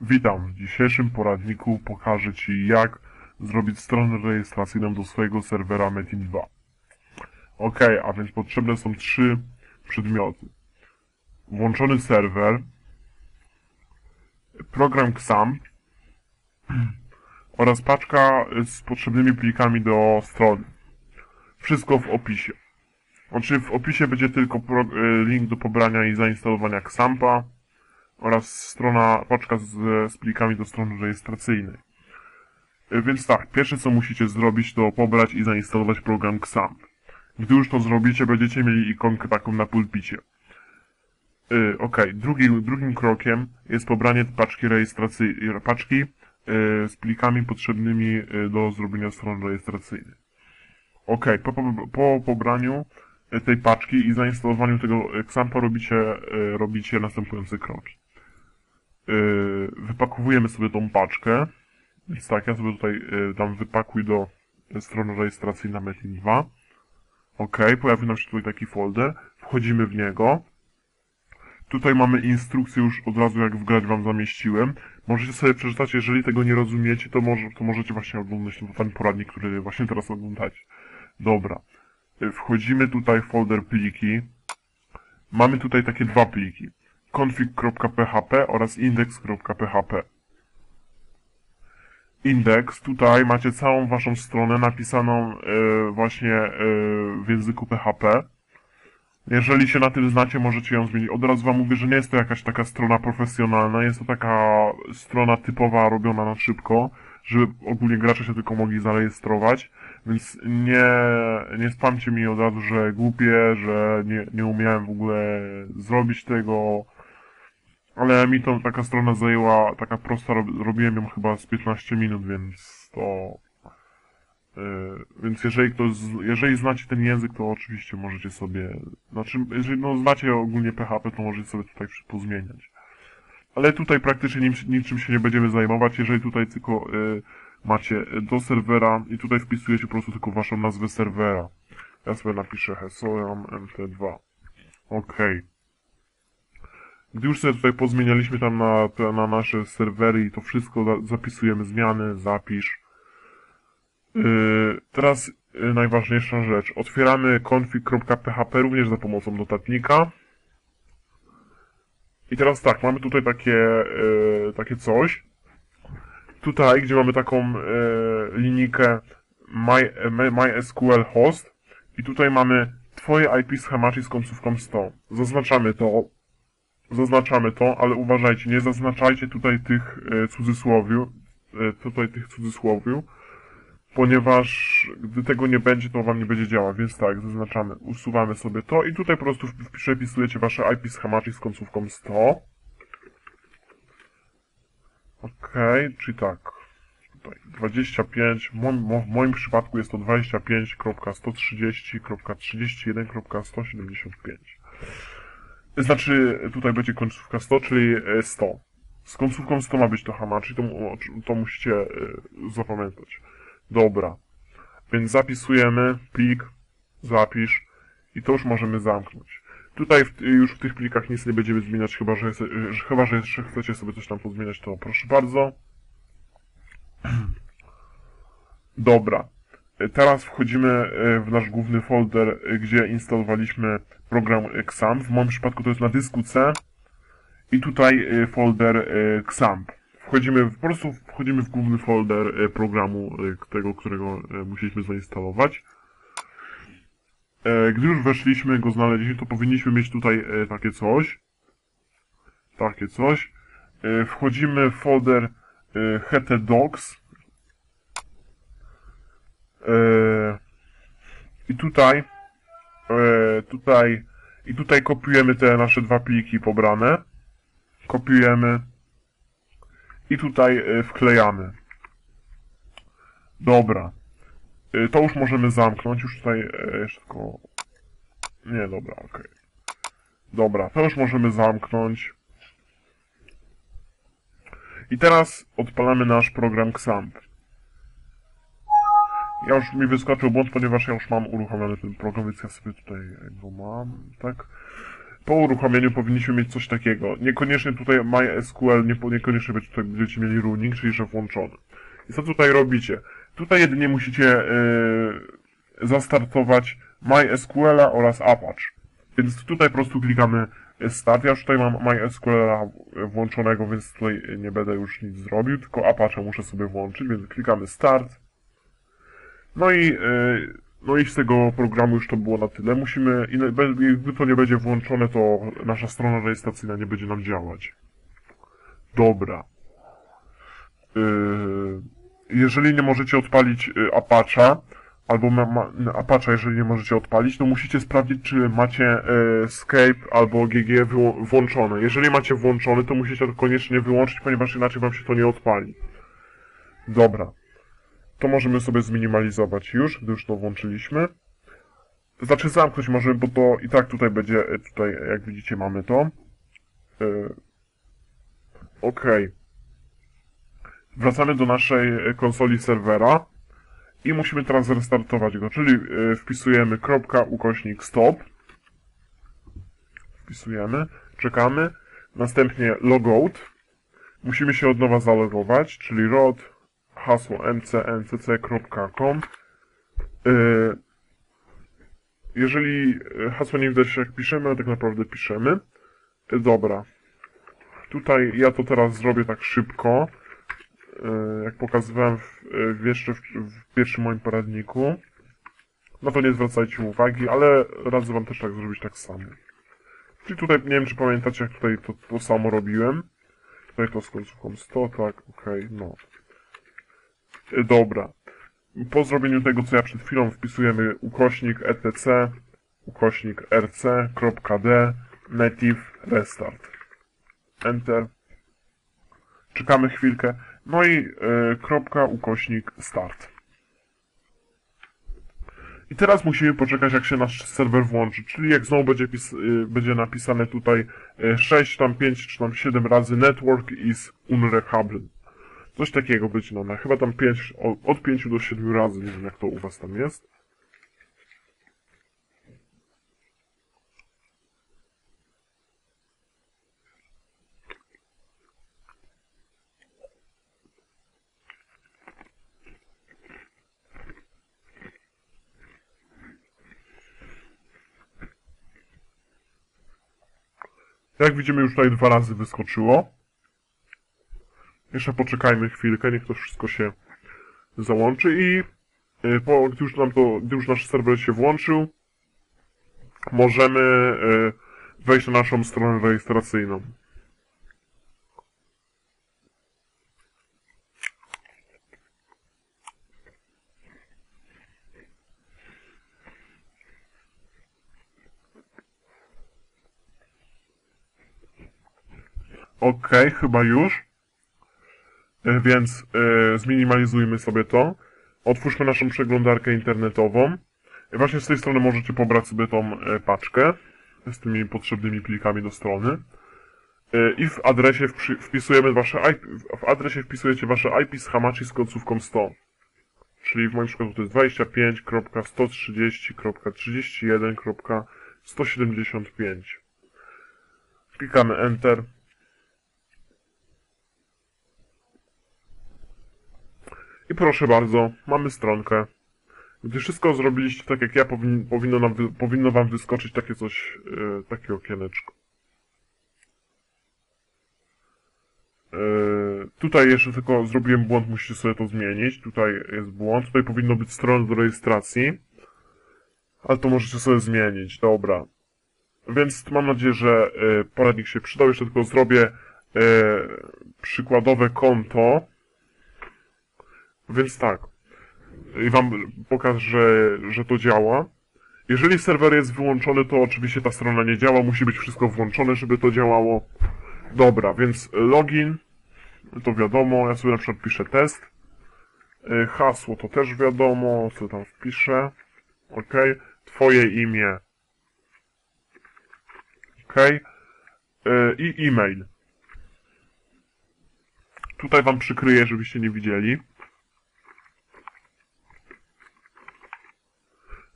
Witam. W dzisiejszym poradniku pokażę Ci jak zrobić stronę rejestracyjną do swojego serwera Metin 2. Ok, a więc potrzebne są trzy przedmioty. Włączony serwer, program XAMPP oraz paczka z potrzebnymi plikami do strony. Wszystko w opisie. Znaczy w opisie będzie tylko e, link do pobrania i zainstalowania XAMPA oraz strona, paczka z, z plikami do strony rejestracyjnej. E, Więc tak, pierwsze co musicie zrobić to pobrać i zainstalować program XAMPP. Gdy już to zrobicie, będziecie mieli ikonkę taką na pulpicie. Yy, ok, Drugi, drugim krokiem jest pobranie paczki rejestracyjnej, paczki yy, z plikami potrzebnymi yy, do zrobienia strony rejestracyjnej. Ok, po, po, po pobraniu tej paczki i zainstalowaniu tego XAMPA robicie, robicie następujące kroki. Y, Wypakowujemy sobie tą paczkę. Więc tak, ja sobie tutaj y, dam wypakuj do strony rejestracyjnej na Metin 2. Ok, pojawi nam się tutaj taki folder. Wchodzimy w niego. Tutaj mamy instrukcję już od razu jak wgrać wam zamieściłem. Możecie sobie przeczytać, jeżeli tego nie rozumiecie, to, może, to możecie właśnie oglądać ten- ten poradnik, który właśnie teraz oglądacie. Dobra. Y, Wchodzimy tutaj w folder pliki. Mamy tutaj takie dwa pliki. config.php oraz index.php. Index, tutaj macie całą waszą stronę napisaną e, właśnie e, w języku PHP. Jeżeli się na tym znacie, możecie ją zmienić. Od razu wam mówię, że nie jest to jakaś taka strona profesjonalna, jest to taka strona typowa, robiona na szybko, żeby ogólnie gracze się tylko mogli zarejestrować, więc nie, nie spamcie mi od razu, że głupie, że nie, nie umiałem w ogóle zrobić tego, ale mi to taka strona zajęła, taka prosta, rob- robiłem ją chyba z 15 minut, więc to... Yy, więc jeżeli ktoś, jeżeli znacie ten język, to oczywiście możecie sobie, znaczy, jeżeli no, znacie ogólnie PHP, to możecie sobie tutaj pozmieniać. Ale tutaj praktycznie nim, niczym się nie będziemy zajmować, jeżeli tutaj tylko yy, macie do serwera i tutaj wpisujecie po prostu tylko waszą nazwę serwera. Ja sobie napiszę Hesoram MT2. Okej. Gdy już sobie tutaj pozmienialiśmy tam na, na nasze serwery i to wszystko, za- zapisujemy zmiany, zapisz. Yy, teraz yy, najważniejsza rzecz. Otwieramy config.php również za pomocą notatnika. I teraz tak, mamy tutaj takie, yy, takie coś. Tutaj, gdzie mamy taką linijkę My, My, MySQL host i tutaj mamy twoje IP schematy z końcówką 100. Zaznaczamy to, zaznaczamy to, ale uważajcie, nie zaznaczajcie tutaj tych e, cudzysłowiu, e, tutaj tych cudzysłowiu, ponieważ gdy tego nie będzie, to wam nie będzie działać, więc tak, zaznaczamy, usuwamy sobie to i tutaj po prostu przepisujecie wasze IP schematy z końcówką 100. Okej, czyli tak, tutaj 25, w moim, mo- w moim przypadku jest to 25.130.31.175. Znaczy, tutaj będzie końcówka 100, czyli e, 100. Z końcówką 100 ma być to hamachi, to, to musicie e, zapamiętać. Dobra. Więc zapisujemy plik, zapisz i to już możemy zamknąć. Tutaj w, już w tych plikach nic nie będziemy zmieniać, chyba że, że, chyba, że jeszcze chcecie sobie coś tam pozmieniać, to proszę bardzo. Dobra. Teraz wchodzimy e, w nasz główny folder, e, gdzie instalowaliśmy program XAMPP. W moim przypadku to jest na dysku C. I tutaj e, folder XAMPP. Wchodzimy, po prostu wchodzimy w główny folder programu, tego, którego musieliśmy zainstalować. Gdy już weszliśmy, go znaleźliśmy, to powinniśmy mieć tutaj takie coś. Takie coś. Wchodzimy w folder htdocs. E, I tutaj, e, tutaj, i tutaj kopiujemy te nasze dwa pliki pobrane. Kopiujemy. I tutaj e, wklejamy. Dobra. To już możemy zamknąć. Już tutaj jeszcze tylko... Nie, dobra, okej. Dobra, to już możemy zamknąć. I teraz odpalamy nasz program XAMPP. Ja już mi wyskoczył błąd, ponieważ ja już mam uruchomiony ten program, więc ja sobie tutaj go mam, tak. po uruchomieniu powinniśmy mieć coś takiego. Niekoniecznie tutaj MySQL, nie, niekoniecznie będzie tutaj będziecie mieli runing, czyli że włączony. I co tutaj robicie? Tutaj jedynie musicie yy, zastartować MySQL oraz Apache. Więc tutaj po prostu klikamy Start. Ja już tutaj mam MySQL włączonego, więc tutaj nie będę już nic zrobił, tylko Apache muszę sobie włączyć, więc klikamy Start. No i, yy, no i z tego programu już to było na tyle. Musimy, gdy to nie będzie włączone, to nasza strona rejestracyjna nie będzie nam działać. Dobra. Yy, jeżeli nie możecie odpalić y, Apache'a, albo ma, ma, Apache, jeżeli nie możecie odpalić, to musicie sprawdzić, czy macie e, Skype albo GG włączone. Jeżeli macie włączony, to musicie to koniecznie wyłączyć, ponieważ inaczej wam się to nie odpali. Dobra. To możemy sobie zminimalizować już, gdy już to włączyliśmy. Znaczy zamknąć możemy, bo to i tak tutaj będzie, e, tutaj jak widzicie mamy to. E, ok. Wracamy do naszej konsoli serwera i musimy teraz restartować go, czyli e, wpisujemy kropka ukośnik stop, wpisujemy, czekamy, następnie logout, musimy się od nowa zalogować, czyli rod, hasło mcncc.com e, jeżeli hasło nie widać jak piszemy, ale tak naprawdę piszemy. Dobra. Tutaj ja to teraz zrobię tak szybko. E, jak pokazywałem w, jeszcze w, w, pierwszym moim poradniku. No to nie zwracajcie uwagi, ale radzę wam też tak zrobić tak samo. Czyli tutaj, nie wiem czy pamiętacie, jak tutaj to, to samo robiłem. Tutaj to z końcówką 100, tak, okej, no. E, dobra. Po zrobieniu tego, co ja przed chwilą wpisujemy ukośnik etc, ukośnik rc.d, native restart. Enter. Czekamy chwilkę. No i y, kropka, ukośnik, start. I teraz musimy poczekać, jak się nasz serwer włączy, czyli jak znowu będzie, pis y, będzie napisane tutaj y, 6, tam 5, czy tam 7 razy network is unreachable. Coś takiego być no, chyba tam 5, od 5 do 7 razy, nie wiem jak to u was tam jest. Jak widzimy, już tutaj dwa razy wyskoczyło. Jeszcze poczekajmy chwilkę, niech to wszystko się załączy i y, po, gdy już nam to, gdy już nasz serwer się włączył, możemy y, wejść na naszą stronę rejestracyjną. Ok, chyba już. E, więc e, zminimalizujmy sobie to. Otwórzmy naszą przeglądarkę internetową. Właśnie z tej strony możecie pobrać sobie tą e, paczkę z tymi potrzebnymi plikami do strony. I w adresie wpisujemy wasze IP, w adresie wpisujecie wasze IP z Hamachi z końcówką 100. Czyli w moim przypadku to jest 25.130.31.175. Klikamy Enter. I proszę bardzo, mamy stronkę. Gdy wszystko zrobiliście tak jak ja, powin, powinno, nam, powinno wam wyskoczyć takie coś, yy, takie okieneczko. Yy, tutaj jeszcze tylko zrobiłem błąd, musicie sobie to zmienić. Tutaj jest błąd, tutaj powinno być strona do rejestracji. Ale to możecie sobie zmienić, dobra. Więc mam nadzieję, że yy, poradnik się przydał. Jeszcze tylko zrobię przykładowe konto. Więc tak. I wam pokażę, że, że to działa. Jeżeli serwer jest wyłączony, to oczywiście ta strona nie działa. Musi być wszystko włączone, żeby to działało. Dobra, więc login. To wiadomo. Ja sobie na przykład piszę test. Y, hasło to też wiadomo. Co tam wpiszę. OK. Twoje imię. OK. I e-mail. Tutaj wam przykryję, żebyście nie widzieli.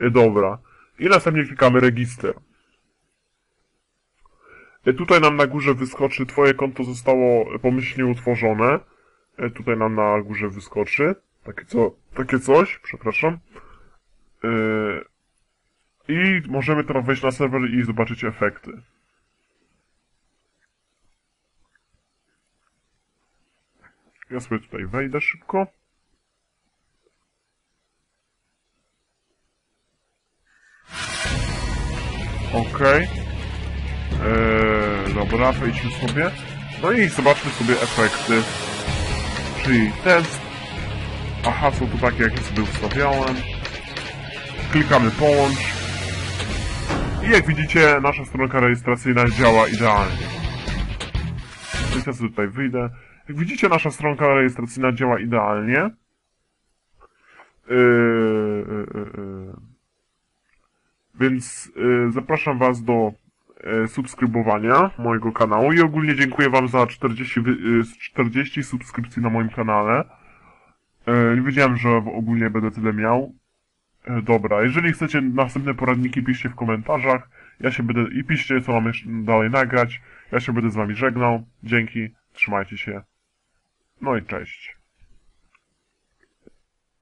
Dobra. I następnie klikamy register. E, Tutaj nam na górze wyskoczy, twoje konto zostało pomyślnie utworzone. E, Tutaj nam na górze wyskoczy. Takie co, takie coś, przepraszam. E, I możemy teraz wejść na serwer i zobaczyć efekty. Ja sobie tutaj wejdę szybko. Dobra, wejdźmy sobie. No i zobaczmy sobie efekty. Czyli test. Aha, są tu takie, jakie sobie ustawiałem. Klikamy połącz. I jak widzicie, nasza stronka rejestracyjna działa idealnie. Więc ja sobie tutaj wyjdę. Jak widzicie, nasza stronka rejestracyjna działa idealnie. Yy, yy, yy, yy. Więc y, zapraszam Was do subskrybowania mojego kanału i ogólnie dziękuję Wam za 40, wy- y, 40 subskrypcji na moim kanale. Y, nie wiedziałem, że ogólnie będę tyle miał. Dobra, jeżeli chcecie następne poradniki, piszcie w komentarzach. Ja się będę i piszcie, co mam jeszcze dalej nagrać. Ja się będę z Wami żegnał. Dzięki, trzymajcie się. No i cześć.